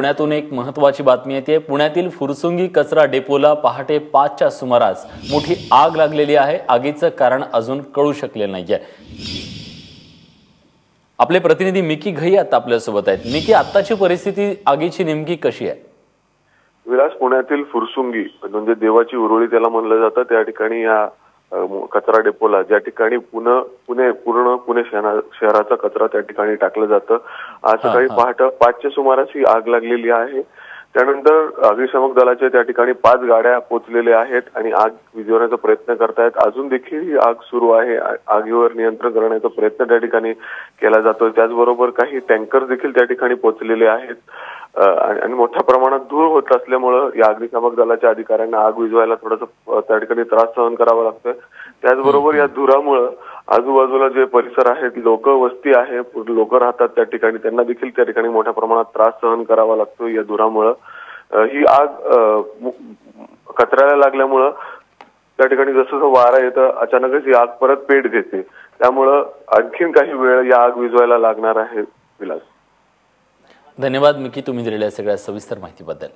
पुण्यातून एक महत्वाची बातमी येते. पुण्यातील फुरसुंगी कचरा डेपोला पहाटे पाचच्या सुमारास मोठी आग लागलेली आहे. आगीचं कारण अजून कळू शकलेलं नाहीये. आपले प्रतिनिधी मिकी घई आता आपल्यासोबत आहेत. मिकी आत्ताची परिस्थिती आगीची नेमकी कशी आहे? विलास पुण्यातील फुरसुंगी म्हणजे देवाची उरुळी त्याला म्हणलं जातं त्या ठिकाणी या कचरा डेपोला. ज्या ठिकाणी पुणे पुणे पूर्ण पुणे शहरा- शहराचा कचरा त्या ठिकाणी टाकलं जातं. आज सकाळी. पहाटे पाचच्या सुमारास ही आग लागलेली आहे. त्यानंतर अग्निशामक दलाच्या त्या ठिकाणी पाच गाड्या पोचलेल्या आहेत आणि आग विझवण्याचा प्रयत्न करतायत. अजून देखील ही आग सुरू आहे. आगीवर नियंत्रण करण्याचा प्रयत्न त्या ठिकाणी केला जातोय. त्याचबरोबर काही टँकर देखील त्या ठिकाणी पोचलेले आहेत. आणि मोठ्या प्रमाणात धूळ होत असल्यामुळं या अग्निशामक दलाच्या अधिकाऱ्यांना आग विझवायला थोडासा त्या ठिकाणी त्रास सहन करावा लागतोय. त्याचबरोबर या धुरामुळं आजूबाजूला जे परिसर आहेत लोक वस्ती आहे लोक राहतात त्या ठिकाणी त्यांना देखील त्या ठिकाणी मोठ्या प्रमाणात त्रास सहन करावा लागतो या धुरामुळं. ही आग कचऱ्याला लागल्यामुळं त्या ठिकाणी जसं जसं वारा येतं अचानकच ही आग परत पेट घेते. त्यामुळं आणखीन काही वेळ या आग विझवायला लागणार आहे विलास. धन्यवाद मिकी तुम्ही दिलेल्या सगळ्या सविस्तर माहितीबद्दल.